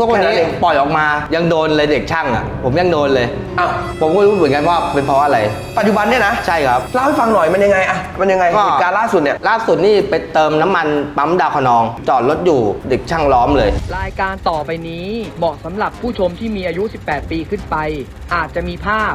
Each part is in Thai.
ทุกวันนี้แค่นั้นเอง ปล่อยออกมายังโดนเลยเด็กช่างอะ ผมยังโดนเลย อ้าวผมก็รู้เหมือนกันว่าเป็นเพราะอะไร ปัจจุบันเนี่ยนะใช่ครับ เล่าให้ฟังหน่อยมันยังไงอะมันยังไงก็ เหตุการณ์ล่าสุดเนี่ย ล่าสุดนี่ไปเติมน้ำมันปั๊มดาวคะนอง จอดรถอยู่เด็กช่างล้อมเลย รายการต่อไปนี้เหมาะสำหรับผู้ชมที่มีอายุ 18 ปีขึ้นไป อาจจะมีภาพ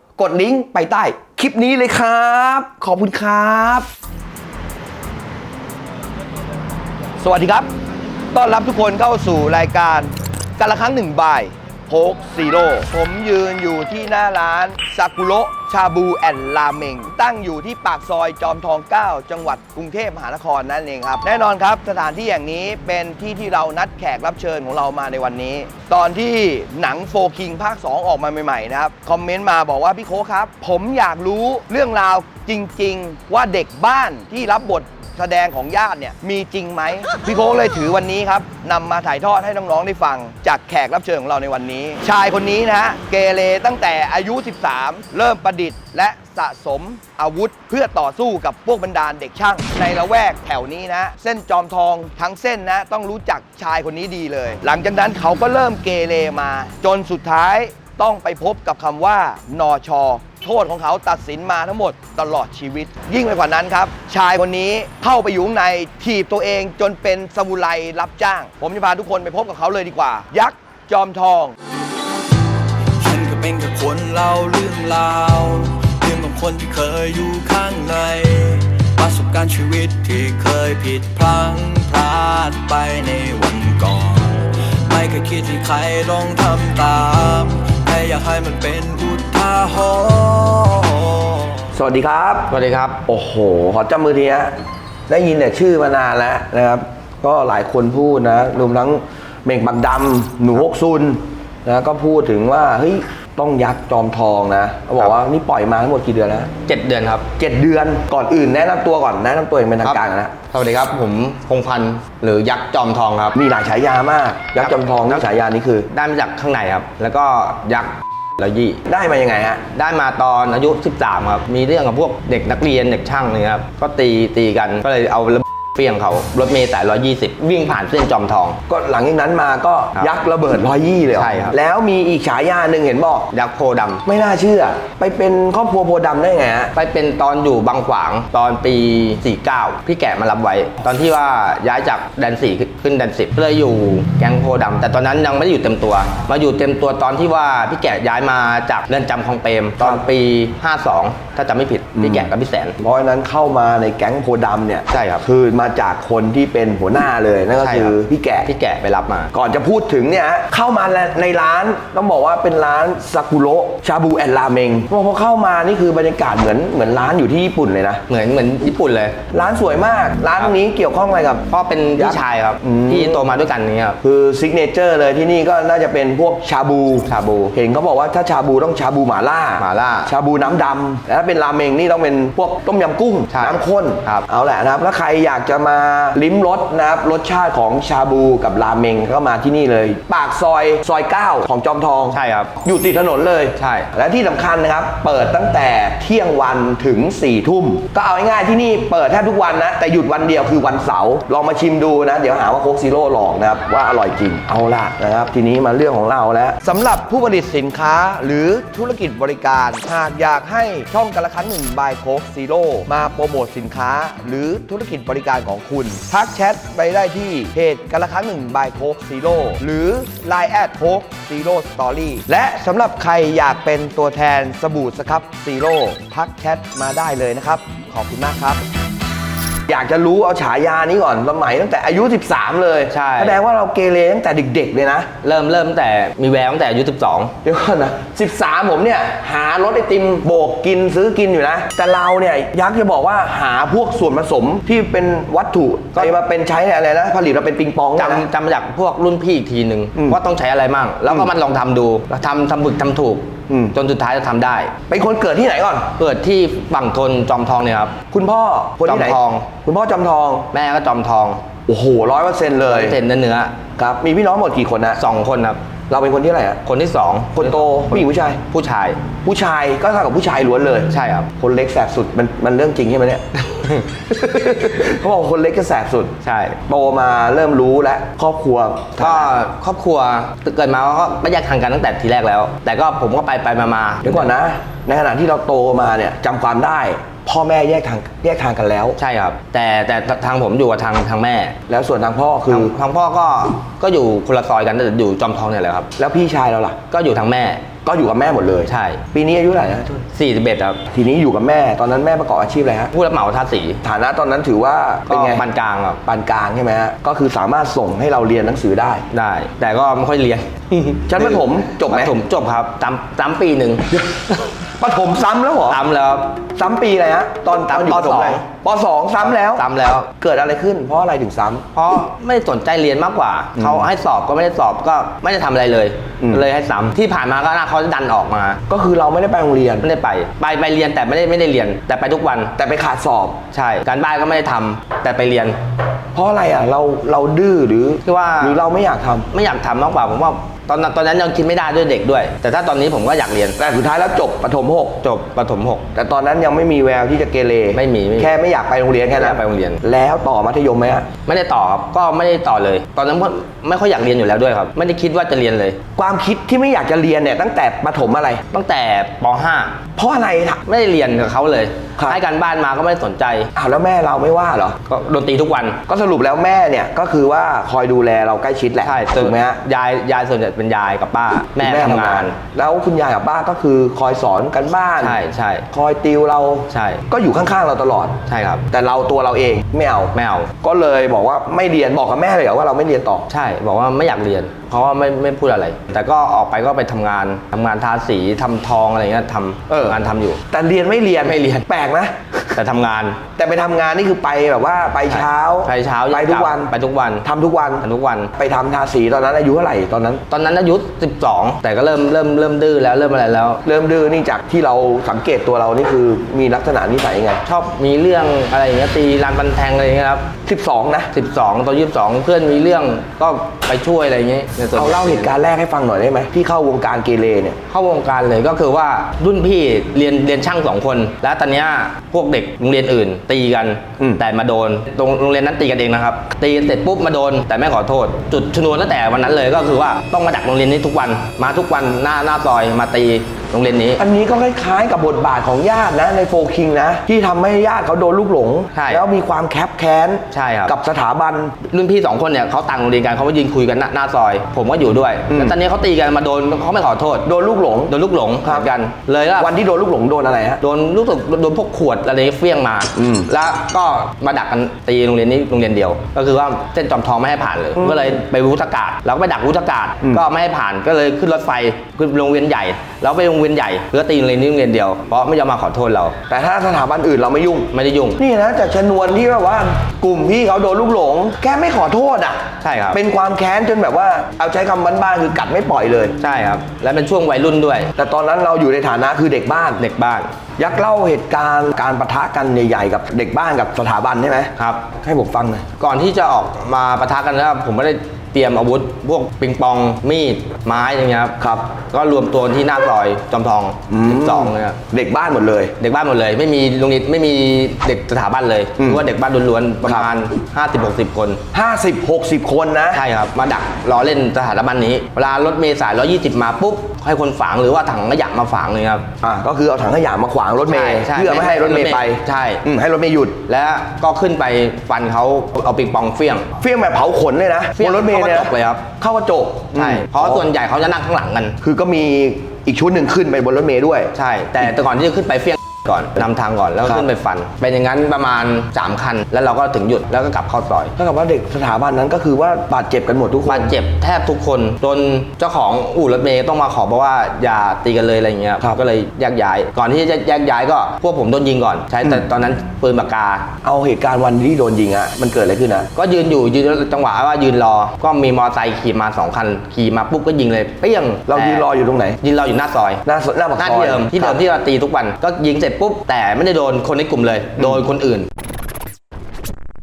กดลิงก์ไปใต้คลิปนี้เลยครับ ขอบคุณครับ สวัสดีครับ ต้อนรับทุกคนเข้าสู่รายการกันละครั้งหนึ่งบ่าย โพกซีโร่ผมยืนอยู่ที่หน้าร้านซากุโระชาบูแอนด์ราเมงตั้งอยู่ที่ปากซอยจอมทอง 9 จังหวัดกรุงเทพมหานครนั่นเองครับ แน่นอนครับสถานที่อย่างนี้เป็นที่ที่เรานัดแขกรับเชิญของเรามาในวันนี้ ตอนที่หนังโฟคิงภาค 2 ออกมาใหม่ๆนะครับ คอมเมนต์มาบอกว่าพี่โคกครับ ผมอยากรู้เรื่องราวจริง ๆ ว่าเด็กบ้านที่รับบท แสดงของญาติเนี่ยมีจริงไหมพี่โค้กเลยถือวันนี้ครับนำมาถ่ายทอดให้น้องๆได้ฟัง จากแขกรับเชิญของเราในวันนี้ ชายคนนี้นะฮะเกเรตั้งแต่อายุ 13 เริ่มประดิษฐ์ และสะสมอาวุธเพื่อต่อสู้กับพวกบรรดาเด็กช่าง ในละแวกแถวนี้นะ เส้นจอมทองทั้งเส้นนะ ต้องรู้จักชายคนนี้ดีเลย หลังจากนั้นเขาก็เริ่มเกเรมา จนสุดท้ายต้องไปพบกับคำว่านอชอ โทษของเขาตัดสินมาทั้งหมดตลอดชีวิต ยิ่งไปกว่านั้นครับ ชายคนนี้เข้าไปอยู่ในถีบตัวเองจนเป็นสมุไรรับจ้าง ผมจะพาทุกคนไปพบกับเขาเลยดีกว่า ยักษ์จอมทองฉันก็เป็นแค่คนเล่าเรื่องราวเรื่องของคนที่เคยอยู่ข้างใน ประสบการณ์ชีวิตที่เคยผิดพลั้งพลาดไปในวันก่อน ไม่เคยคิดที่ใครลองทำตามแค่อยากให้มันเป็นอุ หรณ์ สวัสดีครับ สวัสดีครับ โอ้โห ขอจำมือทีฮะได้ยินแต่ชื่อมานานแล้วนะครับ ก็หลายคนพูดนะรวมทั้งเม่งบักดำหนูฮกซุนนะก็พูดถึงว่าเฮ้ยต้องยักษ์จอมทองนะเขาบอกว่านี่ปล่อยมาทั้งหมดกี่เดือนแล้ว7เดือนครับ เจ็ดเดือนก่อนอื่นแนะนำตัวก่อนแนะนำตัวเองเป็นทางการก่อนนะสวัสดีครับ ผมพงพันธ์หรือยักษ์จอมทองครับ มีหลายฉายามาก ยักษ์จอมทองนี่ฉายานี้คือ ได้มาจากข้างในครับ แล้วก็ยักษ์ ละยี่ ได้มายังไงฮะ ได้มาตอนอายุ 13 ครับ มีเรื่องกับพวกเด็กนักเรียนเด็กช่างเนี่ยครับ ก็ตีตีกัน ก็เลยเอาระ เบิดเฟียงเขารถเมล์สาย 120 วิ่งผ่านเส้นจอมทอง ก็หลังจากนั้นมาก็ครับยักษ์ระเบิดร้อยยี่เลยเหรอใช่ครับ แล้วมีอีกฉายาหนึ่งเห็นบอก ยักษ์โพธิ์ดำไม่น่าเชื่อ ไปเป็นครอบครัวโพธิ์ดำได้ไงฮะ ไปเป็นตอนอยู่บางขวางตอนปี 49 พี่แกะมารับไว้ ตอนที่ว่าย้ายจากแดน4ขึ้นแดน10ก็เลยอยู่แก๊งโพธิ์ดำแต่ตอนนั้นยังไม่ได้อยู่เต็มตัว มาอยู่เต็มตัวตอนที่ว่าพี่แกะย้ายมาจากเรือนจำคลองเปรมตอนปี 52 ถ้าจำไม่ผิดพี่แกะกับพี่แสน เพราะฉะนั้นเข้ามาในแก๊งโพธิ์ดำเนี่ยใช่ครับ คือมาจากคนที่เป็นหัวหน้าเลยนั่นก็ใช่คืครัอบพี่แกะพี่แกะไปรับมา ก่อนจะพูดถึงเนี่ยฮะเข้ามาในร้านต้องบอกว่าเป็นร้านซากุโระชาบูแอนราเมงพอเข้ามานี่คือบรรยากาศเหมือนเหมือนร้านอยู่ที่ญี่ปุ่นเลยนะเหมือนเหมือนญี่ปุ่นเลย ร้านสวยมาก ร้านนี้เกี่ยวข้องอะไรกับพ่อเป็นพี่ชายครับอืมที่โตมาด้วยกันนี้ครับคือซิกเนเจอร์เลยที่นี่ก็น่าจะเป็นพวกชาบูชาบู เห็นเขาบอกว่าถ้าชาบูต้องชาบูหม่าล่าหม่าล่าชาบูน้ำดำแล้วถ้าเป็นราเมงนี่ต้องเป็นพวกต้มยำกุ้งใช่น้ำข้นครับเอาแหละนะครับแล้วใครอยากจะมาลิ้มรสนะครับรสชาติของชาบูกับราเมงก็มาที่นี่เลย ปากซอยซอย9ของจอมทอง ใช่ครับ อยู่ติดถนนเลยใช่ และที่สำคัญนะครับ เปิดตั้งแต่เที่ยงวันถึง4ี่ทุ่ม ก็เอาง่ายๆที่นี่เปิดแทบทุกวันนะ แต่หยุดวันเดียวคือวันเสาร์ลองมาชิมดูนะ เดี๋ยวหาว่าโคกซีโร่หลอกนะครับ ว่าอร่อยจริงเอาล่ะนะครับ ทีนี้มาเรื่องของเราแล้วสำหรับผู้ผลิตสินค้าหรือธุรกิจบริการ หากอยากให้ช่องกันละครั้งหนึ่งบายโคกซีโร่มาโปรโมทสินค้า หรือธุรกิจบริการของคุณ ทักแชทไปได้ที่เพจกันละครั้งหนึ่งบายโคกซีโร่หรือ Line แอดโคกซีโร่สตอรี่และสำหรับใครอยากเป็นตัวแทนสบู่สครับซีโร่ทักแชทมาได้เลยนะครับ ขอบคุณมากครับ อยากจะรู้เอาฉายานี้ก่อนสมัยตั้งแต่อายุ 13 เลยใช่ แสดงว่าเราเกเรตั้งแต่เด็กๆเลยนะ เริ่มเริ่มตั้งแต่มีแววตั้งแต่อายุ12 เดี๋ยวก่อนนะ13 ผมเนี่ย หารถไอติมโบกกินซื้อกินอยู่นะ แต่เราเนี่ยยักษ์จะบอกว่าหาพวกส่วนผสมที่เป็นวัตถุไปมาเป็นใช้อะไรนะผลิตมาเป็นปิงปองเนี่ยนะ จำจำมาจากพวกรุ่นพี่อีกทีหนึ่งอืมว่าต้องใช้อะไรมั่งแล้วก็มันลองทำดูแล้วทำทำบึกทำถูกอืม จนสุดท้ายจะทำได้ เป็นคนเกิดที่ไหนก่อน เกิดที่ฝั่งทนจอมทองเนี่ยครับ คุณพ่อคนที่ไหนจอมทอง คุณพ่อจอมทอง แม่ก็จอมทองโอ้โหร้อยเปอร์เซ็นต์เลย เส้นเนื้อเนื้อครับ มีพี่น้องหมดกี่คนนะสองคนครับ เราเป็นคนที่อะไหรอะคนที่สองคนโตผู้หญิงผู้ชาย ผู้ชาย ผู้ชายก็เท่ากับผู้ชายล้วนเลย ใช่ครับ คนเล็กแสบสุดมันมันเรื่องจริงใช่ไหมเนี่ย เขาบอกคนเล็กก็แสบสุดใช่ โตมาเริ่มรู้และครอบครัวก็ครอบครัวเกิดมาก็ไม่แยกทางกันตั้งแต่ทีแรกแล้ว แต่ก็ผมก็ไปไปมามาเดี๋ยวก่อนนะ ในขณะที่เราโตมาเนี่ยจำความได้ พ่อแม่แยกทางแยกทางกันแล้ว ใช่ครับ แต่แต่ทางผมอยู่กับทางทางแม่ แล้วส่วนทางพ่อคือทางทางพ่อก็ก็อยู่คนละซอยกันแต่อยู่จอมทองเนี่ยแหละครับ แล้วพี่ชายเราล่ะ ก็อยู่ทางแม่ ก็อยู่กับแม่หมดเลยใช่ ปีนี้อายุเท่าไหร่นะทุน41ครับทีนี้อยู่กับแม่ตอนนั้นแม่ประกอบอาชีพอะไรฮะผู้รับเหมาทาสีฐานะตอนนั้นถือว่าก็เป็นไงปานกลางครับปานกลางใช่ไหมฮะก็คือสามารถส่งให้เราเรียนหนังสือได้ ได้ แต่ก็ไม่ค่อยเรียน ชั้นประถมจบไหมประถมจบครับตามตามปีหนึ่ง ประถมซ้ำแล้วเหรอตามแล้วซ้ำปีอะไรฮะตอนตอนอยู่ปประถมอะไรสองปสองซ้ำแล้วตามแล้ว เกิดอะไรขึ้น เพราะอะไรถึงซ้ำ เพราะไม่สนใจเรียนมากกว่า เขาให้สอบก็ไม่ได้สอบก็ไม่ได้ทำอะไรเลย อืม เลยให้ซ้ำที่ผ่านมาก็น่าเขาจะดันออกมา ก็คือเราไม่ได้ไปโรงเรียน ไม่ได้ไป ไปไปเรียนแต่ไม่ได้ไม่ได้เรียน แต่ไปทุกวันแต่ไปขาดสอบ ใช่ การบ้านก็ไม่ได้ทำแต่ไปเรียน เพราะอะไรอะเราเราดื้อหรือคือว่า หรือเราไม่อยากทำ ไม่อยากทำมากกว่าผมว่า ตอนนั้นตอนนั้นยังคิดไม่ได้ด้วยเด็กด้วย แต่ถ้าตอนนี้ผมก็อยากเรียน แต่สุดท้ายแล้วจบประถมหกจบประถมหกแต่ตอนนั้นยังไม่มีแววที่จะเกเรไม่มีไม่มีแค่ไม่อยากไปโรงเรียนแค่ไม่อนั้ยานกไปโรงเรียน แล้วต่อมัธยมไหมฮะไม่ได้ต่อครับก็ไม่ได้ต่อเลย ตอนนั้นก็ไม่ค่อยอยากเรียนอยู่แล้วด้วยครับ ไม่ได้คิดว่าจะเรียนเลย ความคิดที่ไม่อยากจะเรียนเนี่ยตั้งแต่ประถมอะไร ตั้งแต่ปเพราะอะไรล่ะ .5 ไม่ได้เรียนกับเขาเลยครับให้การบ้านมาก็ไม่ได้สนใจอ้าวแล้วแม่เราไม่ว่าเหรอก็โดนตีทุกวันก็สรุปแล้วแม่เนี่ยก็คือว่าคอยดูแลเราใกล้ชิดแหละใช่ถูกไหมฮะยายยายส่วนใหญ่เป็นยายกับป้า แม่คุณทำงาน แล้วคุณยายกับป้าก็คือคอยสอนกันบ้าน ใช่ใช่คอยติวเราใช่ก็อยู่ข้างๆเราตลอดใช่ครับ แต่เราตัวเราเองไม่เอาไม่เอาก็เลยบอกว่าไม่เรียนบอกกับแม่เลยเหรอว่าเราไม่เรียนต่อใช่ บอกว่าไม่อยากเรียน เพราะว่าไม่ไม่พูดอะไร แต่ก็ออกไปก็ไปทำงานทำงานทาสีทำทองอะไรเงี้ยทเออำงานทำอยู่ แต่เรียนไม่เรียนไม่เรียนแปลกนะ แต่ทำงานแต่ไปทำงานนี่คือไปแบบว่าไปเช้าไปเช้าไปทุกวันไปทุกวันทำทุกวันทำทุกวัน ไปทำทาสีตอนนั้นอายุเท่าไหร่ตอนนั้น ตอนนั้นอายุ12 แต่ก็เริ่มเริ่มเริ่มดื้อแล้วเริ่มอะไรแล้ว เริ่มดื้อนี่จากที่เราสังเกตตัวเรานี่คือมีลักษณะนิสัยยังไงชอบมีเรื่องอะไรอย่างเงี้ยตีลานบันแทงอะไรอย่างเงี้ยครับ12 นะ 12ตอน22 เพื่อนมีเรื่องก็ไปช่วยอะไรอย่างเงี้ยในส่วน เอาเล่าเหตุการณ์แรกให้ฟังหน่อยได้ไหมที่เข้าวงการเกเรเนี่ย เข้าวงการเลยก็คือว่ารุ่นพี่เรียนเรียนช่างสองคน แล้วตอนเนี้ยพวกเด็กโรงเรียนอื่น ตีกันอืม แต่มาโดนตรงโรงเรียนนั้นตีกันเองนะครับ ตีกันเสร็จปุ๊บมาโดน แต่ไม่ขอโทษ จุดชนวนตั้งแต่วันนั้นเลยก็คือว่าต้องมาดักโรงเรียนนี้ทุกวันมาทุกวันหน้าหน้าซอยมาตี โรงเรียนนี้ อันนี้ก็คล้ายๆกับบทบาทของญาตินะในโฟคิงนะ ที่ทำให้ญาติเขาโดนลูกหลง ใช่แล้วมีความแคบแค้นใช่ครับ กับสถาบัน รุ่นพี่สองคนเนี่ยเขาต่างโรงเรียนกันเขามายืนคุยกันหน้าหน้าซอย ผมก็อยู่ด้วยอืม แล้วตอนนี้เขาตีกันมาโดนเขาไม่ขอโทษโดนลูกหลงโดนลูกหลงครับเหมือนกันเลยก็ วันที่โดนลูกหลงโดนอะไรฮะ โดนลูกตกโดนพวกขวดอะไรเฟี้ยงมาอืมแล้วก็มาดักกันตีโรงเรียนนี้โรงเรียนเดียว ก็คือว่าเส้นจอมทองไม่ให้ผ่านเลยอืมก็เลยไปวุฒากาศเราก็ไปดักวุฒากาศอืมก็ไม่ให้ผ่านก็เลยขึ้นรถไฟขึ้นโรงเรียนใหญ่ แล้วไปโรงเรียนใหญ่เพื่อตีโรงเรียนนี้โรงเรียนเดียวเพราะไม่ยอมมาขอโทษเรา แต่ถ้าสถาบันอื่นเราไม่ยุ่ง ไม่ได้ยุ่ง นี่นะจากชนวนที่แบบว่ากลุ่มพี่เขาโดนลูกหลง แกไม่ขอโทษอะ ใช่ครับเป็นความแค้นจนแบบว่าเอาใช้คำบ้านๆคือกัดไม่ปล่อยเลย ใช่ครับ และเป็นช่วงวัยรุ่นด้วย แต่ตอนนั้นเราอยู่ในฐานะคือเด็กบ้านเด็กบ้าน ยักษ์เล่าเหตุการณ์การประทะกันใหญ่ๆกับเด็กบ้านกับสถาบันใช่ไหมครับให้ผมฟังหน่อยก่อนที่จะออกมาปะทะกันนะครับผมไม่ได้ เตรียมอาวุธ พวกปิงปองมีดไม้อย่างเงี้ยครับครับ ก็รวมตัวที่หน้าซอยจอมทองม12นะครับเด็กบ้านหมดเลย เด็กบ้านหมดเลย ไม่มีโรงเรียนไม่มีเด็กสถาบันเลยอืมหรือว่าเด็กบ้านล้วนๆประมาณ 50-60 คน 50 60 คนนะ ใช่ครับ มาดักรอเล่นสถาบันนี้ เวลารถเมล์สาย 120 มาปุ๊บ ให้คนฝังหรือว่าถังขยะมาฝังเลยครับ อ่าก็คือเอาถังขยะมาขวางรถเมล์ใช่ใช่เพื่อไม่ให้รถเมล์ไปใช่ อืมให้รถเมล์หยุด แล้วก็ขึ้นไปฟันเขาเอาปิงปองเฟี้ยง เฟี้ยงแบบเผาขนเลยนะเฟี้ยงบนรถเมล์เนี่ยเข้ากระจกเลยครับ เข้ากระจกใช่อืมเพราะส่วนใหญ่เขาจะนั่งข้างหลังกัน คือก็มีอีกชุดหนึ่งขึ้นไปบนรถเมล์ด้วย ใช่ แต่แต่ก่อนที่จะขึ้นไปเฟี้ยง ก่อนนำทางก่อนแล้วก็ครับขึ้นไปฟัน เป็นอย่างนั้นประมาณ 3 คัน แล้วเราก็ถึงหยุดแล้วก็กลับเข้าซอยเท่ากับว่าเด็กสถาบันนั้นก็คือว่าบาดเจ็บกันหมดทุกคนบาดเจ็บแทบทุกคนจนเจ้าของอู่รถเมย์ต้องมาขอบอกว่าอย่าตีกันเลยอะไรเงี้ยครับก็เลยแยกย้าย ก่อนที่จะแยกย้ายก็พวกผมโดนยิงก่อน ใช้แต่อืมตอนนั้นปืนปากกา เอาเหตุการณ์วันที่โดนยิงอะมันเกิดอะไรขึ้นอะก็ยืนอยู่ยืนจังหวะว่ายืนรอก็มีมอเตอร์ไซค์ขี่มาสองคันขี่มาปุ๊บก็ยิงเลยเปี้ยงเรายืนรออยู่ตรงไหนยืนรออยู่หน้าซอยหน้าหน้าปากหน้าซอยที่เดิมที่เดิมครับที่เราตีทุกวันก็ยิงเสร็จปุ๊บแต่ไม่ได้โดนคนในกลุ่มเลย โดนคนอื่น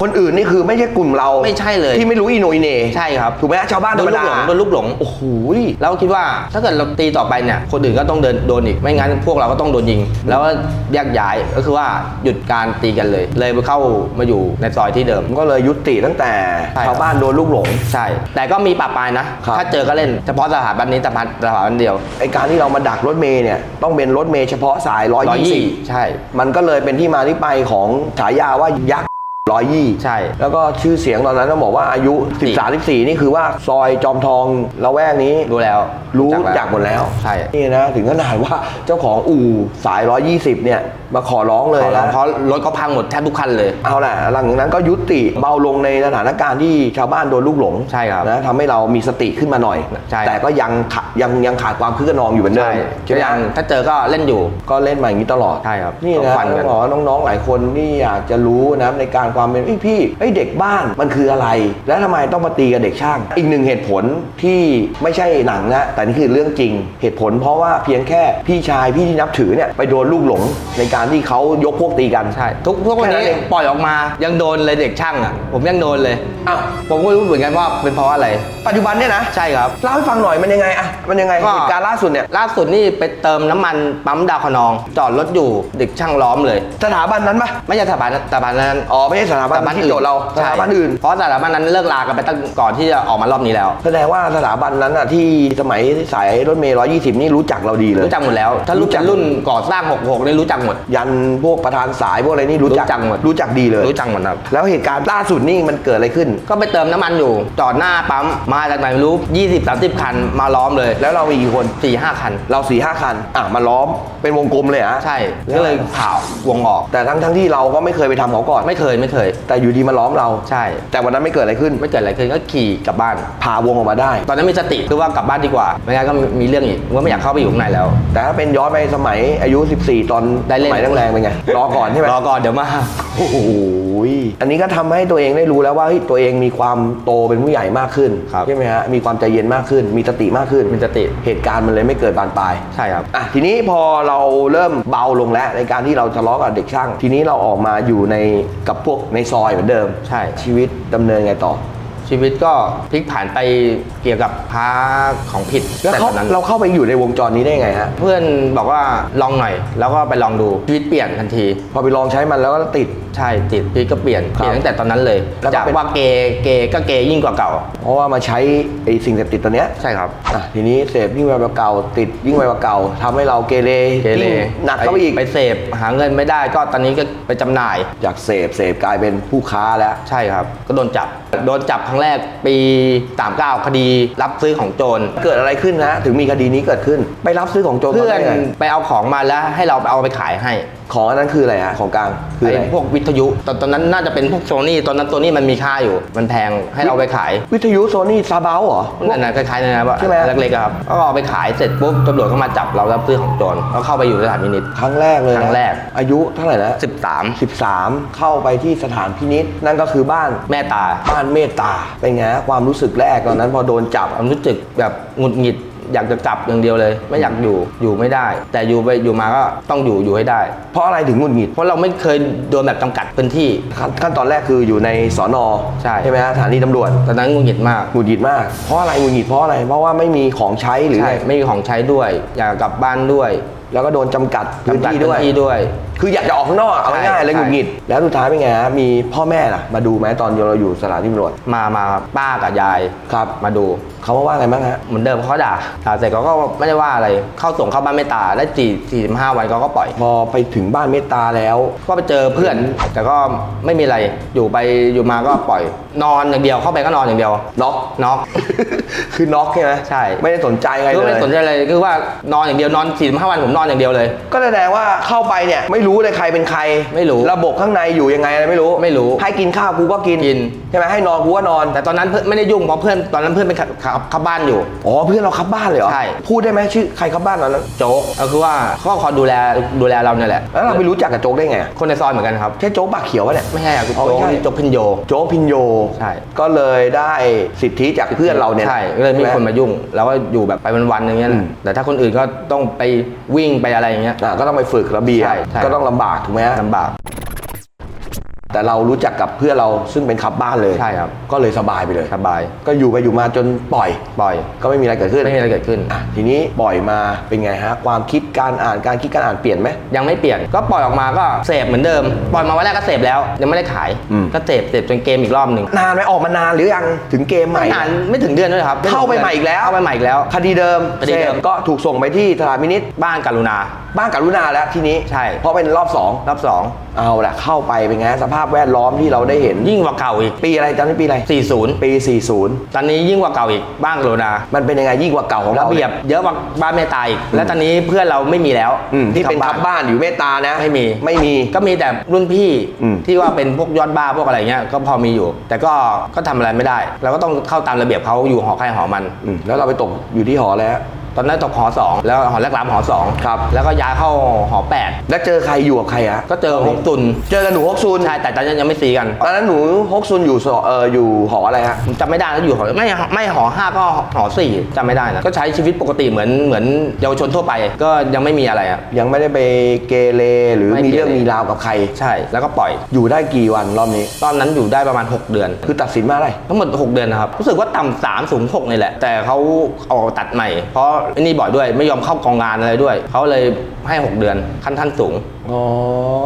คนอื่นนี่คือไม่ใช่กลุ่มเราไม่ใช่เลยที่ไม่รู้อีโหนอีเหนใช่ครับถูกไหมฮะชาวบ้านโดนลูกหลงธรรมโดนลูกหลงโอ้โหยเราคิดว่าถ้าเกิดเราตีต่อไปเนี่ยคนอื่นก็ต้องเดินโดนอีกไม่งั้นพวกเราก็ต้องโดนยิง แล้วก็แยกย้ายก็คือว่าหยุดการตีกันเลย เลยไปเข้ามาอยู่ในซอยที่เดิมผมก็เลยยุติตั้งแต่ใช่ครับชาวบ้านโดนลูกหลงใช่ แต่ก็มีปะปายนะครับถ้าเจอก็เล่นเฉพาะสถาบันนี้แต่พันสถาบันเดียวไอการที่เรามาดักรถเมย์เนี่ยต้องเป็นรถเมย์เฉพาะสายร้อยยี่120ใช่ มันก็เลยเป็นที่มาที่ไปของฉายาว่ายักษ์ ร้อยยี่ใช่ แล้วก็ชื่อเสียงตอนนั้นต้องบอกว่าอายุ 13 14 นี่คือว่าซอยจอมทองละแวกนี้รู้แล้ว รู้จักหมดแล้วใช่นี่นะถึงขนาดว่าเจ้าของอู่สาย 120 เนี่ยมาขอร้องเลยขอร้องนะเพราะรถเขาพังหมดแทบทุกคันเลยเอาแหละหลังจากนั้นก็ยุติเบาลงในสถานการณ์ที่ชาวบ้านโดนลูกหลงใช่ครับนะทำให้เรามีสติขึ้นมาหน่อยใช่แต่ก็ยังขายังยังขาดความคึกขนองอยู่เหมือนเดิใช่มก็ยังถ้าเจอก็เล่นอยู่ก็เล่นมาอย่างนี้ตลอดใช่ครับนี่ก็นะฟันกันขอน้องๆหลายคนที่อยากจะรู้นะในการความเป็นเอ้ยพี่ไอ้ยเด็กบ้านมันคืออะไร และทำไมต้องมาตีกับเด็กช่าง อีกหนึ่งเหตุผลที่ไม่ใช่หนังนะแต่นี่คือเรื่องจริงเหตุผลเพราะว่าเพียงแค่พี่ชายพี่ที่นับถือเนี่ยไปโดนลูกหลงในการที่เขายกพวกตีกันใช่ทุกทุกวันแค่นั้นี้นเองปล่อยออกมายังโดนเลยเด็กช่างอะผมยังโดนเลยอ้าวผมก็ไม่รู้เหมือนกันว่าเป็นเพราะอะไร ปัจจุบันเนี่ยนะใช่ครับเล่าให้ฟังหน่อยมันยังไงอะมันยังไงก็เหตุการณ์ล่าสุดเนี่ยล่าสุดนี่ไปเติมน้ำมันปั๊มดาวคะนอง จอดรถอยู่เด็กช่างล้อมเลย สถาบันนั้นปะไม่ใช่สถาบันสถาบันนั้นอ๋อไม่ใช่สถาบันที่โจทย์เราสใช่ถาบันอื่น เพราะสถาบันนั้นเลิกลากันไปตั้งก่อนที่จะออกมารอบนี้แล้ว แสดงว่าสถาบันนั้นอะที่สมัยสายรถเมล์120นี่รู้จักเราดีเลย รู้จักหมดแล้ว ถ้ารู้รู้จัจักก รุ่นก่อสร้าง66นี่รู้จักหมด ยันพวกประธานสายพวกอะไรนี่รู้จักรู้จักหมด รู้จักดีเลย รู้จักหมดครับ แล้วเหตุการณ์ล่าสุดนี่มันเกิดอะไรขึ้น ก็ไปเติมน้ำมันอยู่ จอดหน้าปั๊ม มาจากไหนไม่รู้ 20-30 คันมาล้อมเลยแล้วเรามีกี่คน 4-5คัน เราสี่ห้าคัน อะมาล้อมเป็นวงกลมเลยฮะใช่ ก็เลยข่าววงออก แต่ทั้งทั้งที่เราก็ไม่เคยไปทำเขาก่อน ไม่เคยไม่เคย แต่อยู่ดีมาล้อมเรา ใช่ แต่วันนั้นไม่เกิดอะไรขึ้น ไม่เกิดอะไรขึ้นก็ขี่กลับบ้าน พาวงออกมาได้ ตอนนั้นมีสติคือว่ากลับบ้านดีกว่า ไม่งั้นก็มีเรื่องอีกว่าไม่อยากเข้าไปอยู่ข้างในแล้ว แต่ถ้าเป็นย้อนไปสมัยอายุ 14 ตอนได้เล่นสมัยแรงๆเป็นไง รอก่อนใช่ไหมรอก่อนเดี๋ยวมา โอ้โหยอันนี้ก็ทำให้ตัวเองได้รู้แล้วว่าเฮ้ยตัวเองมีความโตเป็นผู้ใหญ่มากขึ้นครับใช่ไหมฮะ มีความใจเย็นมากขึ้น มีสติมากขึ้น มีสติ เหตุการณ์มันเลยไม่เกิดบานปลาย ใช่ครับ อะทีนี้พอเราเริ่มเบาลงแล้วในการที่เราทะเลาะกับเด็กช่าง ทีนี้เราออกมาอยู่ในกับพวกในซอยเหมือนเดิม ใช่ ชีวิตดำเนินไงต่อ ชีวิตก็พลิกผันไปเกี่ยวกับพาของผิดแล้วแต่เขาตอนนั้น เราเข้าไปอยู่ในวงจรนี้ได้ไงฮะ เพื่อนบอกว่าลองหน่อย แล้วก็ไปลองดูชีวิตเปลี่ยนทันที พอไปลองใช้มันแล้วก็ติด ใช่ติดชีวิตก็เปลี่ยนครับเปลี่ยนตั้งแต่ตอนนั้นเลยแล้วก็จากเป็น ว่าเกย์เกย์ก็เกย์ยิ่งกว่าเก่า เพราะว่ามาใช้ไอ้สิ่งเสพติดตัวเนี้ยใช่ครับ อะทีนี้เสพยิ่งไปกว่าเก่า ติดยิ่งไปกว่าเก่าทำให้เราเกเรเกเรยิ่งหนักเข้าไปอีกไปเสพหาเงินไม่ได้ก็ตอนนี้ก็ไปจำหน่าย จากเสพเสพกลายเป็นผู้ค้าแล้ว ใช่ครับ ก็โดนจับ โดนจับครั้งแรกปี 39 คดีรับซื้อของโจรเกิดอะไรขึ้นนะถึงมีคดีนี้เกิดขึ้น ไปรับซื้อของโจรเพื่อนได้ไงไปเอาของมาแล้วให้เราเอาไปขายให้ ของอันนั้นคืออะไรฮะของกลางคืออะไรไอ้พวกวิทยุตอนตอนนั้นน่าจะเป็นพวกโซนี่ตอนนั้นตัวนี้มันมีค่าอยู่ มันแพงให้เราไปขายวิทยุโซนี่ซาบาเหรอ นั่นนะคล้ายๆนะว่าใช่ไหม เล็กๆอะครับก็เอาไปขายเสร็จปุ๊บตำรวจก็มาจับเรารับซื้อของโจรก็เข้าไปอยู่สถานพินิจ ครั้งแรกเลยนะครั้งแรก อายุเท่าไหร่นะ13 13 เข้าไปที่สถานพินิษนั่นก็คือบ้านแม่ตาบ้านเมตตาเป็นไงฮะความรู้สึกแรกตอนนั้นพอโดนจับ ความรู้สึกแบบหงุดหงิด อยากจะกลับอย่างเดียวเลย ไม่อยากอยู่อยู่ไม่ได้ แต่อยู่ไปอยู่มาก็ต้องอยู่อยู่ให้ได้ เพราะอะไรถึงหงุดหงิดเพราะเราไม่เคยโดนแบบจำกัดพื้นที่ขั้นขั้นตอนแรกคืออยู่ในสอนอใช่ใช่ ไหมฮะสถานีตำรวจตอนนั้นหงุดหงิดมากหงุดหงิดมากเพราะอะไรหงุดหงิดเพราะอะไรเพราะว่าไม่มีของใช้หรือใช่ไง ไม่มีของใช้ด้วย อยากกลับบ้านด้วย แล้วก็โดนจำกัดพื้นจำกัดที่พื้ด้วยนที่ด้วย คืออยากจะออกข้างนอกเอาใช่ง่ายๆเลยใช่หงุดหงิด แล้วสุดท้ายเป็นไงฮะมีพ่อแม่ล่ะ มาดูไหมตอนเราอยู่สถานีตำรวจมามาป้ากับยายครับมาดู เขามาว่าไงบ้างฮะ เหมือนเดิมเขาด่าด่าเสร็จเขาก็ไม่ได้ว่าอะไร เข้าส่งเข้าบ้านไม่ตาได้สี่สี่สิบห้าวันเขาก็ปล่อย พอไปถึงบ้านเมตตาแล้ว ก็ไปเจอเพื่อน แต่ก็ไม่มีอะไร อยู่ไปอยู่มาก็ปล่อยนอนอย่างเดียวเข้าไปก็นอนอย่างเดียวน็อกน็อก คือน็อกใช่ไหมใช่ ไม่ได้สนใจอะไรคือเลไม่ย ได้สนใจเลยคือว่านอนอย่างเดียวนอนสี่สิบห้าวันผมนอนนอนอย่างเดียวเลย ก็แสดงว่าเข้าไปเนี่ยไม่รู้เลยใครเป็นใครไม่รู้ระบบข้างในอยู่ยังไงอะไรไม่รู้ไม่รู้ให้กินข้าวกูก็กินกิน ใช่ไหมให้นอนกูก็นอนแต่ตอนนั้นเพื่อนไม่ได้ยุ่งเพราะเพื่อนตอนนั้นเพื่อนเป็นขับขับขับบ้านอยู่ อ๋อเพื่อนเราขับบ้านเลยเหรอใช่ พูดได้ไหมชื่อใครขับบ้านตอนนั้นโจ๊กก็คือว่าเขาคอยดูแลดูแลเราเนี่ยแหละแล้วเราไปรู้จักกับโจ๊กได้ไงคนในซอยเหมือนกันครับ ใช่โจ๊กปากเขียววะเนี่ย ไม่ใช่อะคืออ๋อโจ๊กไม่ใช่ นี่โจ๊กพินโย โจ๊กพินโยใช่ ก็เลยได้สิทธิจากเพื่อนเราเนี่ยใช่ก็เลยไมมีคนมายุ่ง แล้วก็อยู่แบบไปวันๆอย่างเงี้ยอืแหละมแต่ถ้าคนอื่นก็ต้องไปวิ่งไปอะไรอย่างเงี้ยอะก็ต้องไปฝึกระเบียบใช่ใช่ก็ต้องลำบากถูกไหมฮะลำบาก แต่เรารู้จักกับเพื่อนเราซึ่งเป็นขับบ้านเลยใช่ครับก็เลยสบายไปเลยสบาย ก็อยู่ไปอยู่มาจนปล่อย ปล่อย ก็ไม่มีอะไรเกิดขึ้นไม่มีอะไรเกิดขึ้น อะทีนี้ปล่อยมาเป็นไงฮะความคิดการอ่านการคิดการอ่านเปลี่ยนไหม ยังไม่เปลี่ยนก็ปล่อยออกมาก็เสพเหมือนเดิม ปล่อยมาวันแรกก็เสพแล้ว ยังไม่ได้ขายอืม ก็เสพเสพจนเกมอีกรอบหนึ่งนานไหมออกมานานหรือยังถึงเกมใหม่ ไม่นานไม่ถึงเดือนด้วยครับเข้าไปใหม่อีกแล้ว เข้าไปใหม่อีกแล้ว คดีเดิมคดีเดิมสพก็ถูกส่งไปที่สถานพินิษบ้านกรุณาบ้านกรุณาแล้วทีนี้ใช่ เพราะเป็นรอบสองรอบสองเอาละเข้าไปเป็นไงสภาพแวดล้อมที่เราได้เห็น ยิ่งกว่าเก่าอีก ปีอะไรจำได้ปีอะไร 40 ปี 40 ตอนนี้ยิ่งกว่าเก่าอีกบ้านกรุณา มันเป็นยังไงยิ่งกว่าเก่าของระเราเบียบเยอะกว่าบ้านแม่ตายอีก และตอนนี้เพื่อนเราไม่มีแล้วอืมที่เป็นทับบ้านอยู่เมตตานะไม่มี ไม่มี ก็มีแต่รุ่นพี่อืม ที่ว่าเป็นพวกยอดบ้าพวกอะไรเงี้ยก็พอมีอยู่ แต่ก็ก็ทำอะไรไม่ได้ เราก็ต้องเข้าตามระเบียบเขาอยู่หอใครหอมัน อืมแล้วเราไปตกอยู่ที่หอแล้ว ตอนนั้นตกหอสองแล้วหอแรกรามหอสองครับ แล้วก็ย้ายเข้าหอแปดแล้วเจอใครอยู่กับใครอะก็เจอฮกตุนเจอกันหนูฮกซุนใช่แต่ตอนนั้นยังไม่ซีกัน ตอนนั้นหนูฮกซุนอยู่สเอออยู่หออะไรฮะผมจำไม่ได้แล้วอยู่หอไม่ไม่หอห้าก็หอสี่จำไม่ได้นะก็ใช้ชีวิตปกติเหมือนเหมือนเยาวชนทั่วไป ก็ยังไม่มีอะไรอะยังไม่ได้ไปเกเรหรือไม่มีเกเร เรื่องมีราวกับใคร ใช่แล้วก็ปล่อย อยู่ได้กี่วันรอบนี้ ตอนนั้นอยู่ได้ประมาณ 6 เดือน คือตัดสินมาอะไร ทั้งหมด 6 เดือนนะครับ รู้สึกว่าต่ำสามสูงหกนี่แหละ แต่เขาเอาตัดใหม่ เพราะไอ้นี่บ่อยด้วย ไม่ยอมเข้ากองงานอะไรด้วย เขาเลยให้ 6 เดือนขั้นท่านสูง อ๋อ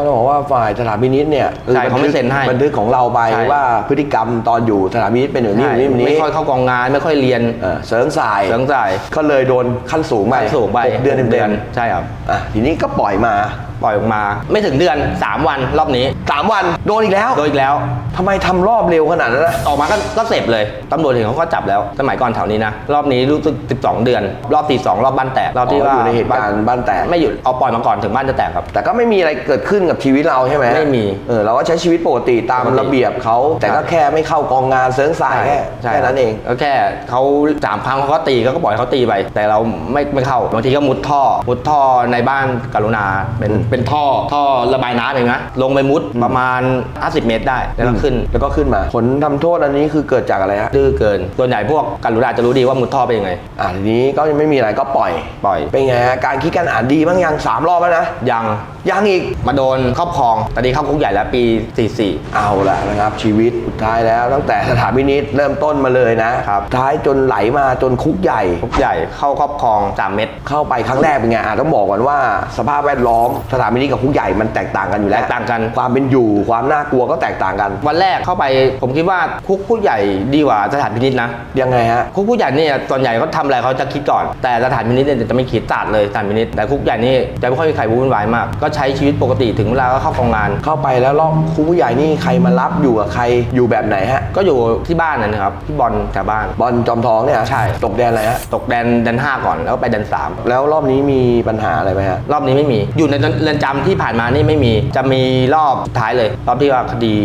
ต้องบอกว่าฝ่ายสถานพินิษเนี่ยใช่เขาไม่บัทึกเซ็นให้บันทึกของเราไปใช่ ว่าพฤติกรรมตอนอยู่สถานพินิษเป็นอย่างนี้อย่างนี้อย่างนี้ไม่ค่อยเข้ากองงานไม่ค่อยเรียนเออเสริงสายเสริงสายก็เลยโดนขั้นสูงไปขั้นสูงไปหกเดือนเต็มใช่ครับๆอะทีนี้ก็ปล่อยมา ปล่อยออกมา ไม่ถึงเดือน 3 วันรอบนี้สามวันโดนอีกแล้ว โดยอีกแล้วทำไมทำรอบเร็วขนาดนั้นนะออกมาก็ก็เสพเลยตำรวจเห็นเขาก็จับแล้ว สมัยก่อนแถวนี้นะ รอบนี้รู้สึก12 เดือน รอบ42รอบบ้านแตกรอบที่อ๋อว่าอยู่ในเหตุการณ์บ้านแตก ไม่หยุดเอาปล่อยมาก่อนถึงบ้านจะแตกครับ แต่ก็ไม่มีอะไรเกิดขึ้นกับชีวิตเราใช่ไหมไม่มีเออเราก็ใช้ชีวิตปกติตามปกติ ระเบียบเขา แต่ก็แค่ไม่เข้ากองงานเสริงสายแค่ใช่แค่นั้นเอง ก็แค่เขาสามครั้งเขาก็ตีก็ปล่อยเขาตีไป แต่เราไม่ไม่เข้า บางทีก็มุดท่อ มุดท่อในบ้านกรุณาเป็นอืมเป็นท่อท่อระบายน้ำเองนะลงไปมุดประมาณ 50 เมตรได้แล้วก็ขึ้น แล้วก็ขึ้นมา ผลทำโทษอันนี้คือเกิดจากอะไรฮะดื้อเกินส่วนใหญ่พวกกรุณาจะรู้ดีว่ามุดท่อเป็นยังไง อ่าทีนี้ก็ยังไม่มีอะไรก็ปล่อย ปล่อย เป็นไงฮะการคิดการอ่านดีบ้างยังสามรอบแล้วนะยัง ยังอีกมาโดนครอบครอง ตอนนี้เข้าคุกใหญ่แล้วปี 44 เอาละนะครับชีวิตสุดท้ายแล้ว ตั้งแต่สถานพินิษเริ่มต้นมาเลยนะครับท้ายจนไหลมาจนคุกใหญ่ คุกใหญ่เข้าครอบครอง 3 เม็ดเข้าไปครั้งแรกเป็นไงอะต้องบอกก่อนว่าสภาพแวดล้อมสถานพินิษกับคุกใหญ่มันแตกต่างกันอยู่แล้วแตกต่างกัน ความเป็นอยู่ความน่ากลัวก็แตกต่างกันวันแรกเข้าไปผมคิดว่าคุกผู้ใหญ่ดีกว่าสถานพินิษนะ ยังไงฮะ คุกผู้ใหญ่เนี่ยส่วนใหญ่เขาทำอะไรเขาจะคิดก่อน แต่สถานพินิษเนี่ยจะไม่คิดศาสตร์เลยสถานพินิษแต่คุกใหญ่นี่จะไม่ค่อยมีใครวุ่นวายมาก ก็ใช้ชีวิตปกติถึงเวลาก็เข้ากองงาน เข้าไปแล้วรอบคุกผู้ใหญ่นี่ใครมารับอยู่กับใครอยู่แบบไหนฮะ ก็อยู่ที่บ้านนนนะครับที่บอลแถวบ้านบอลจอมทองเนี่ยใช่ ตกแดนอะไรฮะ ตกแดนแดนห้าก่อนแล้วก็ไปแดนสามแล้วรอบนี้มีปัญหาอะไรไหมฮะ รอบนี้ไม่มี อยู่ในเรือนจำที่ผ่านมานี่ไม่มี จะมีรอบสุดท้ายเลย รอบที่ว่าคดี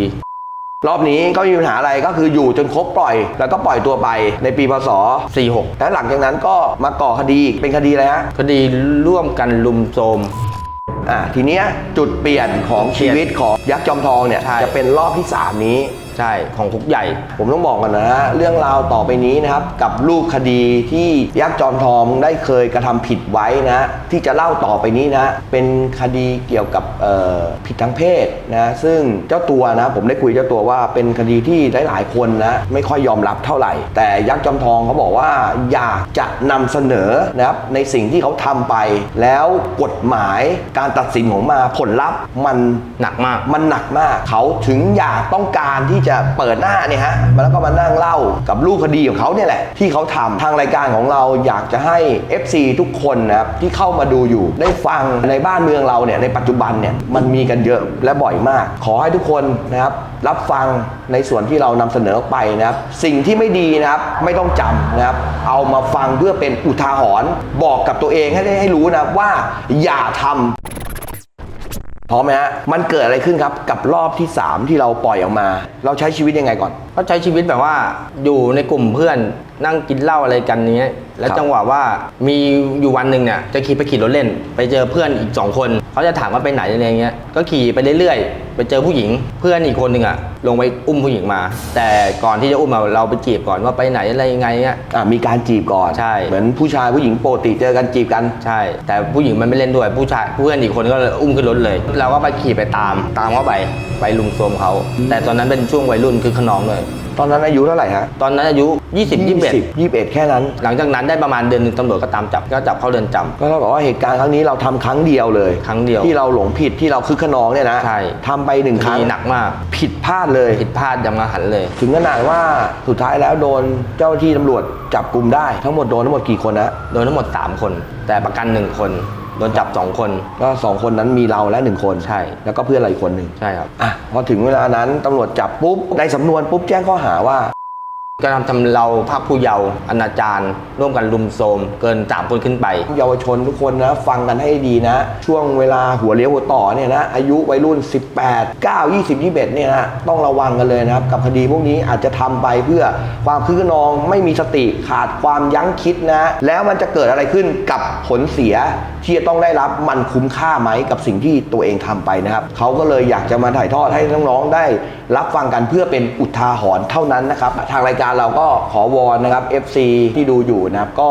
รอบนี้ก็ไม่มีปัญหาอะไรก็คืออยู่จนครบปล่อย แล้วก็ปล่อยตัวไปในปีพศ46 แล้วหลังจากนั้นก็มาก่อคดีอีกเป็นคดีอะไรฮะ คดีร่วมกันลุมโทรม อ่าทีเนี้ยจุดเปลี่ยนของชีวิตของยักษ์จอมทองเนี่ยใช่ จะเป็นรอบที่ 3 นี้ ใช่ของคุกใหญ่ ผมต้องบอกกันนะฮะเรื่องราวต่อไปนี้นะครับ กับรูปคดีที่ยักษ์จอมทองได้เคยกระทำผิดไว้นะ ที่จะเล่าต่อไปนี้นะ เป็นคดีเกี่ยวกับเอ่อผิดทางเพศนะซึ่งเจ้าตัวนะ ผมได้คุยเจ้าตัวว่าเป็นคดีที่หลาย ๆ คนนะไม่ค่อยยอมรับเท่าไหร่ แต่ยักษ์จอมทองเขาบอกว่าอยากจะนำเสนอนะครับในสิ่งที่เขาทำไป แล้วกฎหมายการตัดสินของมาผลลัพธ์มันหนักมาก มันหนักมากเขาถึงอยากต้องการที่จะจะเปิดหน้าเนี่ยฮะแล้วก็มานั่งเล่ากับลูกคดีของเขาเนี่ยแหละที่เขาทำทางรายการของเราอยากจะให้ FC ทุกคนนะครับที่เข้ามาดูอยู่ ได้ฟังในบ้านเมืองเราเนี่ยในปัจจุบันเนี่ยมันมีกันเยอะและบ่อยมาก ขอให้ทุกคนนะครับรับฟังในส่วนที่เรานำเสนอไปนะครับ สิ่งที่ไม่ดีนะครับไม่ต้องจำนะครับ เอามาฟังเพื่อเป็นอุทาหรณ์บอกกับตัวเองให้ได้ให้รู้นะว่าอย่าทำ พร้อมไหมฮะ มันเกิดอะไรขึ้นครับ กับรอบที่ 3 ที่เราปล่อยออกมา เราใช้ชีวิตยังไงก่อนเขาใช้ชีวิตแบบว่าอยู่ในกลุ่มเพื่อนนั่งกินเหล้าอะไรกันเนี้ย แล้วครับจังหวะว่ามีอยู่วันหนึ่งเนี่ยจะขี่ไปขี่รถเล่น ไปเจอเพื่อนอีกสองคน เขาจะถามว่าไปไหนอะไรเงี้ย ก็ขี่ไปเรื่อยๆ ไปเจอผู้หญิง เพื่อนอีกคนหนึ่งอะลงไปอุ้มผู้หญิงมา แต่ก่อนที่จะอุ้มอะเราไปจีบก่อนว่าไปไหนอะไรยังไงเงี้ย อะมีการจีบก่อนใช่ เหมือนผู้ชายผู้หญิงปกติเจอกันจีบกัน ใช่ แต่ผู้หญิงมันไม่เล่นด้วยผู้ชายเพื่อนอีกคนก็เลยอุ้มขึ้นรถเลย เราก็ไปขี่ไปตาม ตามเขาไปไปลุมโทรมเขาแต่ตอนนั้นเป็นช่วงวัยรุ่นคือขนองเลย ตอนนั้นอายุเท่าไหร่ฮะตอนนั้นอายุ 20 21 21แค่นั้น หลังจากนั้นได้ประมาณเดือนหนึงตำรวจก็ตามจับก็จับเข้าเรือนจำ ก็เท่ากับว่าเหตุการณ์ครั้งนี้เราทำครั้งเดียวเลยครั้งเดียวที่เราหลงผิดที่เราคึกขนองเนี่ยนะใช่ ทำไปหนึ่งครั้งคดีหนักมาก ผิดพลาดเลย ผิดพลาดยังมาหันเลย ถึงขนาดว่าสุดท้ายแล้วโดนเจ้าหน้าที่ตำรวจจับกลุ่มได้ทั้งหมดโดนทั้งหมดกี่คนนะโดนทั้งหมด 3 คน แต่ประกัน 1 คน โดนจับ2คน ก็สองคนนั้นมีเราและหนึ่งคนใช่ แล้วก็เพื่อนเราอีกคนหนึ่งใช่ครับอะพอถึงเวลานั้นตำรวจจับปุ๊บในสำนวนปุ๊บแจ้งข้อหาว่าก็ทำทำเราภาคผู้เยาว์อนาจารร่วมกันลุมโทรมเกินสามคนขึ้นไป เยาวชนทุกคนนะฟังกันให้ดีนะ ช่วงเวลาหัวเลี้ยวหัวต่อเนี่ยนะอายุวัยรุ่น 18 9 20 21เนี่ยนะต้องระวังกันเลยนะครับ กับคดีพวกนี้อาจจะทำไปเพื่อความคึกขนองไม่มีสติขาดความยั้งคิดนะ แล้วมันจะเกิดอะไรขึ้นกับผลเสียที่จะต้องได้รับมันคุ้มค่าไหมกับสิ่งที่ตัวเองทำไปนะครับเขาก็เลยอยากจะมาถ่ายทอดให้น้องๆได้รับฟังกันเพื่อเป็นอุทาหรณ์เท่านั้นนะครับ ทางรายการเราก็ขอวอนนะครับ FC ที่ดูอยู่นะครับก็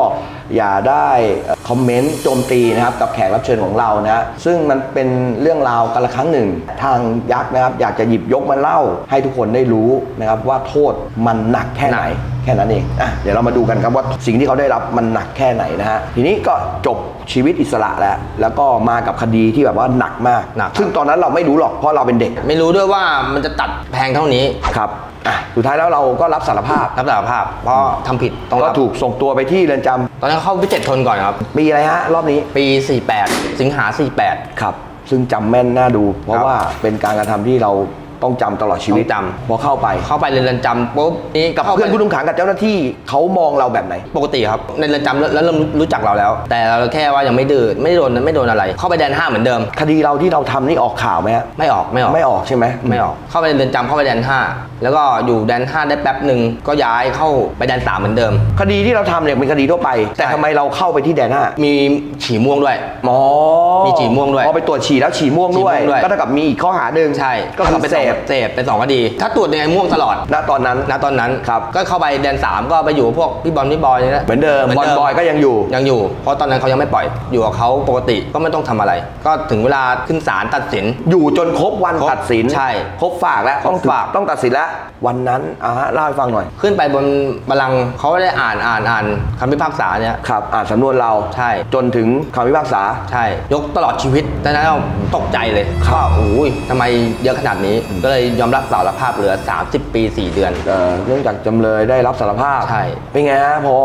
อย่าได้เอ่อคอมเมนต์โจมตีนะครับกับแขกรับเชิญของเรานะซึ่งมันเป็นเรื่องราวกันละครั้งหนึ่ง ทางยักษ์นะครับอยากจะหยิบยกมาเล่าให้ทุกคนได้รู้นะครับว่าโทษมันหนักแค่ไหนแค่นั้นเองอะเดี๋ยวเรามาดูกันครับว่าสิ่งที่เขาได้รับมันหนักแค่ไหนนะฮะทีนี้ก็จบชีวิตอิสระแล้ว แล้วก็มากับคดีที่แบบว่าหนักมากหนักครับ ซึ่งตอนนั้นเราไม่รู้หรอกเพราะเราเป็นเด็กไม่รู้ด้วยว่ามันจะตัดแพงเท่านี้ครับอะสุดท้ายแล้วเราก็รับสารภาพรับสารภาพ เพราะทำผิดต้องก็รับถูกส่งตัวไปที่เรือนจำ ตอนนั้นเข้าพิเศษทนก่อนครับ ปีอะไรฮะรอบนี้ปี 48 สิงหา 48 ครับ ซึ่งจำแม่นน่าดู เพราะครับว่าเป็นการกระทำที่เรา ต้องจำตลอดชีวิตต้องจำ พอเข้าไป เข้าไปเรือนจำปุ๊บนี่กับข้าไปเพื่อนผู้ต้องขังกับเจ้าหน้าที่เขามองเราแบบไหน ปกติครับ ในเรือนจำแล้วแล้วเริ่มรู้จักเราแล้ว แต่เราแค่ว่ายังไม่ดื้อไม่โดนไม่โดนอะไร เข้าไปแดนห้าเหมือนเดิม คดีเราที่เราทำนี่ออกข่าวไหมฮะไม่ออกไม่ออก ไม่ออกใช่ไหมไม่ออก เข้าไปเรือนจำเข้าไปแดนห้าแล้วก็อยู่แดนห้าได้แป๊บหนึ่งก็ย้ายเข้าไปแดนสามเหมือนเดิม คดีที่เราทำเนี่ยเป็นคดีทั่วไป แต่ใช่ทำไมเราเข้าไปที่แดนหน้ามีฉี่ม่วงด้วย หมอมีฉี่ม่วงด้วยพอไปตรวจฉี่แล้วฉี่ม่วงด้วยฉี่ม่วงด้วยก็เท่ากับมีอีกข้อหาหนึ่งใช่ก็คือเป็นเสสองพเสพเป็นสองคดี ถ้าตรวจยังไงม่วงตลอดณตอนนั้นณตอนนั้นครับก็เข้าไปแดนสามก็ไปอยู่กับพวกพี่บอลพี่บอยนี่แหละเหมือนเดิมบอลบอยก็ยังอยู่ ยังอยู่ เพราะตอนนั้นเขายังไม่ปล่อย อยู่กับเขาปกติก็ไม่ต้องทำอะไร ก็ถึงเวลาขึ้นศาลตัดสิน อยู่จนครบวันครบตัดสินใช่ครบฝากแล้วครบต้องถึงฝาก ต้องตัดสินแล้ววันนั้นอ่าฮะเล่าให้ฟังหน่อยขึ้นไปบนบัลลังก์เขาได้อ่านอ่านอ่านคำพิพากษาเนี่ย ครับอ่านสำนวนเราใช่ จนถึงคำพิพากษา ใช่ ยกตลอดชีวิตดังนั้นเราตกใจเลยว่าโอ้ยทำไมเยอะขนาดนี้ก็เลยยอมรับสารภาพเหลือ 30 ปี 4 เดือน เอ่อเนื่องจากจำเลยได้รับสารภาพใช่ เป็นไงฮะพอ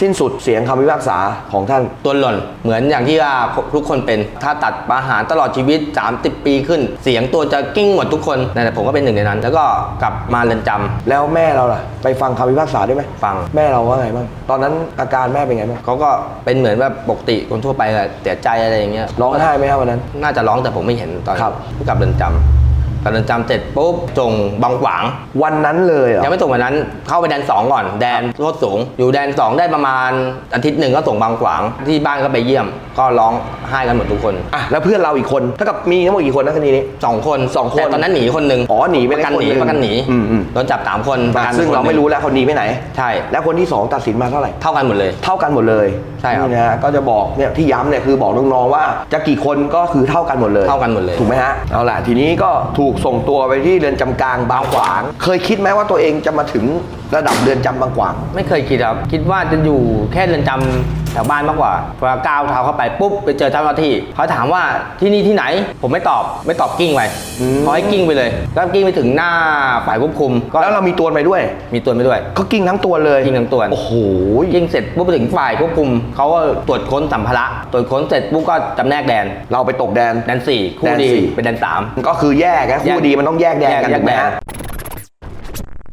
สิ้นสุดเสียงคำพิพากษาของท่าน ตัวหล่นเหมือนอย่างที่ว่าทุกคนเป็นถ้าตัดประหารตลอดชีวิต 30 ปีขึ้น เสียงตัวจะกิ้งหมดทุกคนนั่นแหละผมก็เป็นหนึ่งในนั้น แล้วก็กลับมาเรือนจำแล้วแม่เราล่ะ ไปฟังคำพิพากษาได้ไหมฟังแม่เราว่าไงบ้างตอนนั้นอาการแม่เป็นไงบ้างเขาก็เป็นเหมือนแบบปกติคนทั่วไปแหละเสียใจอะไรอย่างเงี้ยร้องไห้ไหมครับวันนั้น น่าจะร้องแต่ผมไม่เห็นตอนครับ กลับเรือนจำ กลับเรือนจำเสร็จปุ๊บส่งบางขวาง วันนั้นเลยเหรอยังไม่ส่งวันนั้นเข้าไปแดนสองก่อน แดนโทษสูง อยู่แดนสองได้ประมาณอาทิตย์หนึ่งก็ส่งบางขวาง ที่บ้านก็ไปเยี่ยม ก็ร้องไห้กันหมดทุกคนอะแล้วเพื่อนเราอีกคนเท่ากับมีทั้งหมดกี่คนนะคดีนี้ สองคนสองคน แต่ตอนนั้นหนีคนหนึ่งอ๋อหนีไปประกันหนีได้คนหนึ่งประกันหนีอืมอืมโดนจับสามคนประกันซึ่งเราคนหนึ่ไม่รู้แล้วเขาหนีไปไหน ใช่แล้วคนที่สองตัดสินมาเท่าไหร่ เท่ากันหมดเลย เท่ากันหมดเลยใช่ครับ นี่นะฮะก็จะบอกเนี่ยที่ย้ำเนี่ยคือบอกน้องๆว่าจะกี่คนก็คือเท่ากันหมดเลย เท่ากันหมดเลย ถูกไหมฮะ เอาล่ะ ทีนี้ก็ถูกส่งตัวไปที่เรือนจำกลางบางขวาง เคยคิดไหมว่าตัวเองจะมาถึง ระดับเรือนจำบางขวาง ไม่เคยคิดครับ คิดว่าจะอยู่แค่เรือนจแถวบ้านมากกว่าพอก้าวเท้าเข้าไปปุ๊บไปเจอเจ้าหน้าที่เขาถามว่าที่นี่ที่ไหน ผมไม่ตอบไม่ตอบกิ้งไปอืม เขาให้กิ้งไปเลยแล้วกิ้งไปถึงหน้าฝ่ายควบคุมก็แล้วเรามีตัวไปด้วย มีตัวไปด้วย ก็กิ้งทั้งตัวเลยกิ้งทั้งตัว โอ้โห ยิงเสร็จปุ๊บไปถึงฝ่ายควบคุมเขาก็ตรวจค้นสัมภาระตรวจค้นเสร็จปุ๊บก็จำแนกแดนเราไปตกแดน แดนสี่คู่แดนดีสี่ เป็นแดนสาม ก็คือแยกนะคู่แยกดีมันต้องแยกแดนกันแยกถูกไหมแดน ฮะไป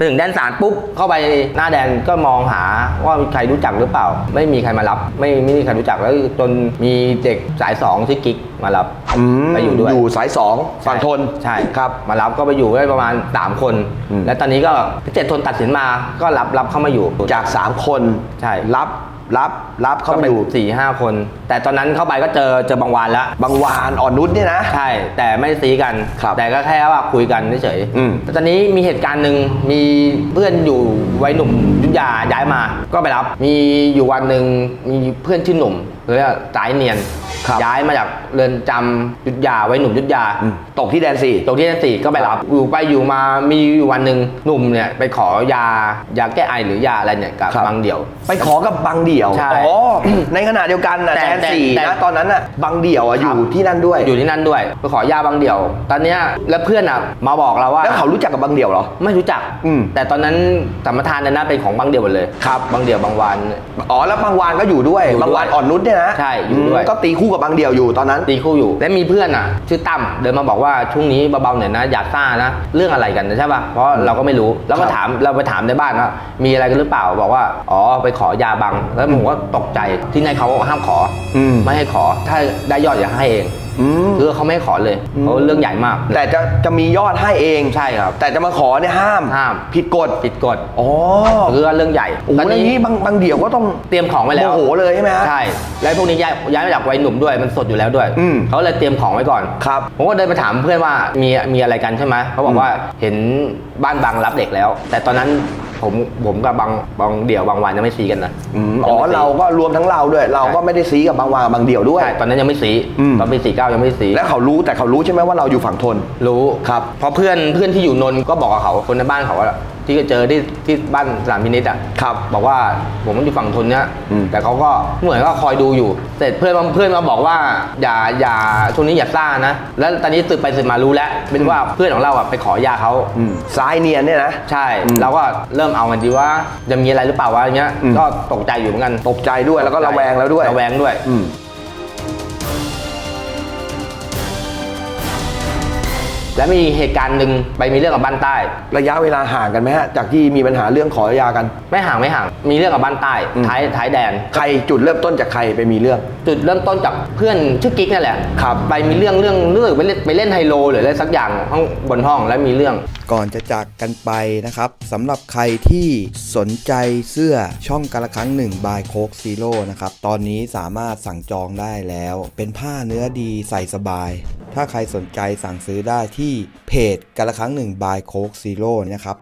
ถึงแดนสามปุ๊บเข้าไปหน้าแดนก็มองหาว่ามีใครรู้จักหรือเปล่า ไม่มีใครมารับ ไม่ไม่มีใครรู้จักแล้วจนมีเด็กสายสองชื่อกิ๊กมารับ อืมไปอยู่ด้วย อยู่สายสองฝั่งทน ใช่ครับ มารับก็ไปอยู่ได้ประมาณ 3 คน อืม และตอนนี้ก็เจ็ดทนตัดสินมาก็รับรับเข้ามาอยู่จาก 3 คนใช่ รับ รับรับเข้าก็มาเป็อนยู่สี่ห้าคน แต่ตอนนั้นเข้าไปก็เจอเจอบางวานแล้วบางวานอ่อนนุชเนี่ยนะ ใช่ แต่ไม่ได้ซีกัน ครับแต่ก็แค่ว่าคุยกันเฉยอืม แต่ตอนนี้มีเหตุการณ์หนึ่งมีเพื่อนอยู่วัยหนุ่มยุทธยาย้ายมา ก็ไปรับ มีอยู่วันหนึ่งมีเพื่อนชื่อหนุ่ม เรียกว่าสายเนียน ครับย้ายมาจากเรือนจำยุทธยาไว้หนุ่มยุทธยา อืม ตกที่แดนสี่ตรงที่นั่นสี่ก็ไปรับอยู่ไปอยู่มามีอยู่วันหนึ่งหนุ่มเนี่ยไปขอยายาแก้ไอหรือยาอะไรเนี่ยกับ บางเดี่ยว ไปขอกับบางเดี่ยวใช่อ๋อ ในขณะเดียวกันนะแต่แดนแต่สี่แต่นะตอนนั้นน่ะบางเดี่ยวอะอครัยู่บที่นั่นด้วย อยู่ที่นั่นด้วยไปขอยาบางเดี่ยว ตอนเนี้ยแล้วเพื่อนอะมาบอกเราว่า แล้วเขารู้จักกับบางเดี่ยวเหรอ ไม่รู้จัก อืม แต่ตอนนั้นสัมปทานนั้นนะเป็นของบางเดี่ยวหมดเลย ครับ บางเดี่ยวบางวัน อ๋อแล้วบางวานก็อยู่ด้วยอยู่ด้วย บางวานอ่อนนุชเนี่ยนะใช่อยู่ด้วยมก็ตีคู่กับบางเดี่ยวอยู่ตอนนั้น ตีคู่อยู่ และมีเพื่อนอะ ชื่อตั้มเดินมาบอกว่าช่วงนี้เบาๆหน่อยนะอย่าซ่านะ เรื่องอะไรกันนะใช่ป่ะเพราะเราก็ไม่รู้แล้วก็ครับถามเราไปถามในบ้านว่ามีอะไรกันหรือเปล่าบอกว่าอ๋อไปขอยาบัง แล้วผมก็ตกใจที่นายเขาบอกห้ามขออมไม่ให้ขอถ้าได้ยอดอย่าให้เอง อืม คือเขาไม่ให้ขอเลยเพราะเรื่องใหญ่มาก แต่จะจะมียอดให้เองใช่ครับ แต่จะมาขอเนี่ยห้ามห้าม ผิดกฎผิดกฎอ๋อคือว่าเรื่องใหญ่โอ้โหแล้วอย่างนี้บางบางเดี่ยวก็ต้อง เตรียมของไว้แล้วโมโหเลยใช่ไหมฮะใช่แล้วพวกนี้ย้ายย้ายมาจากวัยหนุ่มด้วยมันสดอยู่แล้วด้วยอืม เขาเลยเตรียมของไว้ก่อน ครับ ผมก็เดินไปถามเพื่อนว่ามีมีอะไรกันใช่ไหมเขาบอกว่าเห็นบ้านบางรับเด็กแล้ว แต่ตอนนั้น ผมผมกับบางบางเดี่ยวบางวันยังไม่ซีกันนะอืมอ๋อเราก็รวมทั้งเราด้วย เราก็ไม่ได้ซีกับบางวานกับบางเดี่ยวด้วย ใช่ตอนนั้นยังไม่ซีอืม ตอนปีสี่เก้ายังไม่ซีและเขารู้แต่เขารู้ใช่ไหมว่าเราอยู่ฝั่งทน รู้ครับ เพราะเพื่อนเพื่อนที่อยู่นนท์ก็บอกกับเขาคนในบ้านเขาว่า ที่ก็เจอที่ที่บ้านสนามพินิจอะครับบอกว่าผมมันอยู่ฝั่งทนเนี้ยอืม แต่เขาก็เหมือนก็คอยดูอยู่ เสร็จเพื่อนมาเพื่อนมาบอกว่าอย่าอย่าช่วงนี้อย่าซ่านะ แล้วตอนนี้สืบไปสืบมารู้แล้วเป็นว่าเพื่อนของเราอะไปขอยาเขา อืมซ้ายเนียนเนี่ยนะ ใช่ อืมเราก็เริ่มเอากันดีว่าจะมีอะไรหรือเปล่าวะอย่างเงี้ย อืมก็ตกใจอยู่เหมือนกันตกใจด้วยแล้วก็ระแวงแล้วด้วยระแวงด้วย อืม และมีเหตุการณ์หนึ่งไปมีเรื่องกับบ้านใต้ ระยะเวลาห่างกันไหมฮะ จากที่มีปัญหาเรื่องขอยากัน ไม่ห่างไม่ห่าง มีเรื่องกับบ้านใต้อืม ท้ายท้ายแดน ใครจุดเริ่มต้นจากใครไปมีเรื่อง จุดเริ่มต้นจากเพื่อนชื่อกิ๊กนั่นแหละครับ ไปมีเรื่องเรื่องเรื่องไปเล่นไปเล่นไฮโลหรืออะไรสักอย่างห้องบนห้องแล้วมีเรื่อง ก่อนจะจากกันไปนะครับสำหรับใครที่สนใจเสื้อช่องกาละครั้งหนึ่งบายโคกซีโร่นะครับ ตอนนี้สามารถสั่งจองได้แล้ว เป็นผ้าเนื้อดีใส่สบาย ถ้าใครสนใจสั่งซื้อได้ที่เพจกันละครั้งหนึ่งบายโคกซีโร่นะครับ